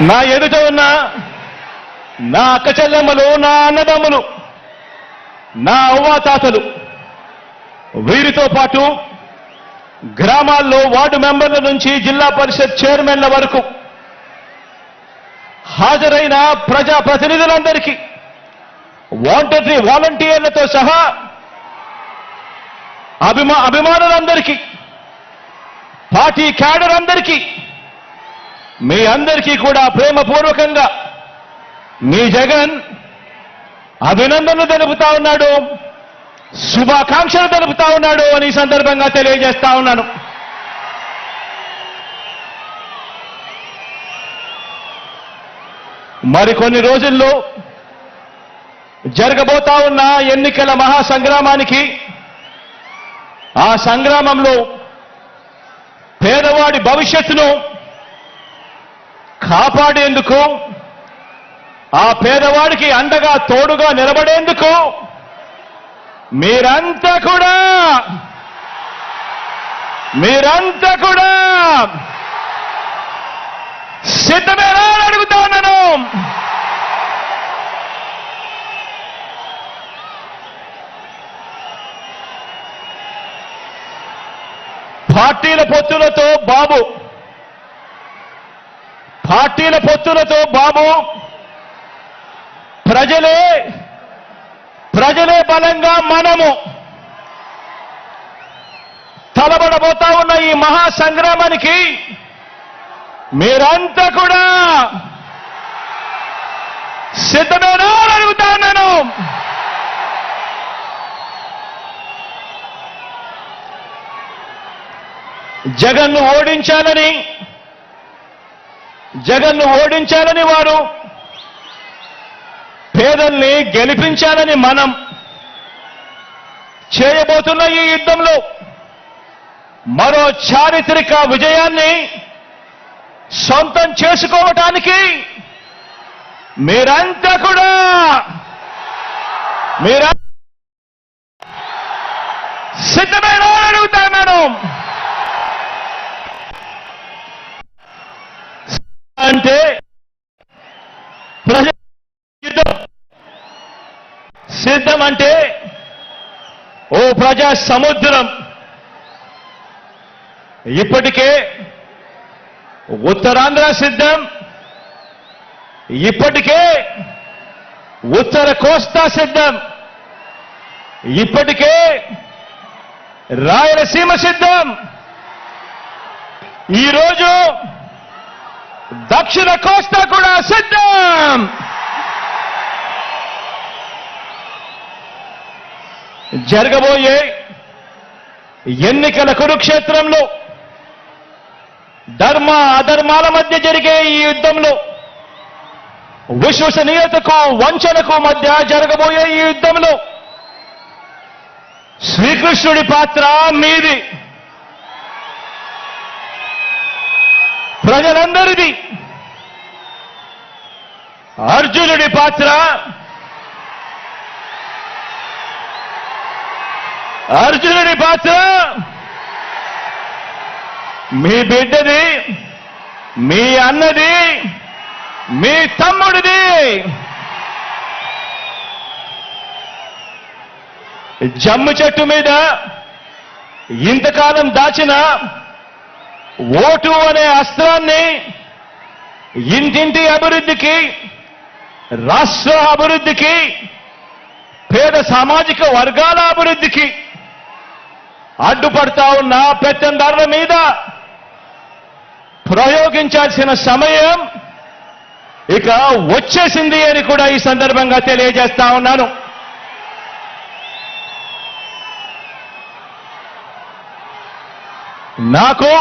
నా ఎదుట ఉన్న నా అక్క చెల్లెమ్మలు నా అన్నదమ్ములు నా అవ్వాతాతలు వీరితో పాటు గ్రామాల్లో వార్డు మెంబర్ల నుంచి జిల్లా పరిషత్ చైర్మన్ల వరకు హాజరైన ప్రజా ప్రతినిధులందరికీ వాంటరీ వాలంటీర్లతో సహా అభిమా అభిమానులందరికీ పార్టీ క్యాడర్ అందరికీ మీ అందరికీ కూడా ప్రేమపూర్వకంగా మీ జగన్ అభినందనలు తెలుపుతా ఉన్నాడు శుభాకాంక్షలు తెలుపుతా ఉన్నాడు అని సందర్భంగా తెలియజేస్తా ఉన్నాను. మరికొన్ని రోజుల్లో జరగబోతా ఉన్న ఎన్నికల మహాసంగ్రామానికి ఆ సంగ్రామంలో పేదవాడి భవిష్యత్తును కాపాడేందుకు? ఆ పేదవాడికి అండగా తోడుగా నిలబడేందుకు? మీరంతా కూడా! మీరంతా కూడా! సిద్ధమేనా అని అడుగుతా ఉన్నాను పార్టీల పొత్తులతో బాబు పార్టీల పొత్తులతో బాబు ప్రజలే ప్రజలే బలంగా మనము తలబడబోతా ఉన్న ఈ మహా సంగ్రామానికి మీరంతా కూడా సిద్ధమేనా అడుగుతాను అడుగుతా ఉన్నాను. జగన్ను ఓడించాలని జగన్ను ఓడించాలని వారు పేదల్ని గెలిపించాలని మనం చేయబోతున్న ఈ యుద్ధంలో మరో చారిత్రక విజయాన్ని సొంతం చేసుకోవటానికి మీరంతా కూడా మీరా సిద్ధ అడుగుతాను అంటే ప్రజ యుద్ధం సిద్ధం అంటే ఓ ప్రజా సముద్రం. ఇప్పటికే ఉత్తరాంధ్ర సిద్ధం ఇప్పటికే ఉత్తర కోస్తా సిద్ధం ఇప్పటికే రాయలసీమ సిద్ధం. ఈరోజు దక్షిణ కోస్తా కూడా సిద్ధం. జరగబోయే ఎన్నికల కురుక్షేత్రంలో ధర్మ అధర్మాల మధ్య జరిగే ఈ యుద్ధంలో విశ్వసనీయతకు వంచనకు మధ్య జరగబోయే ఈ యుద్ధంలో శ్రీకృష్ణుడి పాత్ర మీది. ప్రజలందరిది అర్జునుడి పాత్ర అర్జునుడి పాత్ర. మీ బిడ్డది మీ అన్నది మీ తమ్ముడిది. జమ్ము చెట్టు మీద ఇంతకాలం దాచిన ఓటు అనే అస్త్రాన్ని ఇంటింటి అభివృద్ధికి రాష్ట్ర అభివృద్ధికి పేద సామాజిక వర్గాల అభివృద్ధికి అడ్డుపడతా ఉన్న పెత్తందారుల మీద ప్రయోగించాల్సిన సమయం ఇక వచ్చేసింది అని కూడా ఈ సందర్భంగా తెలియజేస్తా ఉన్నాను. నాకు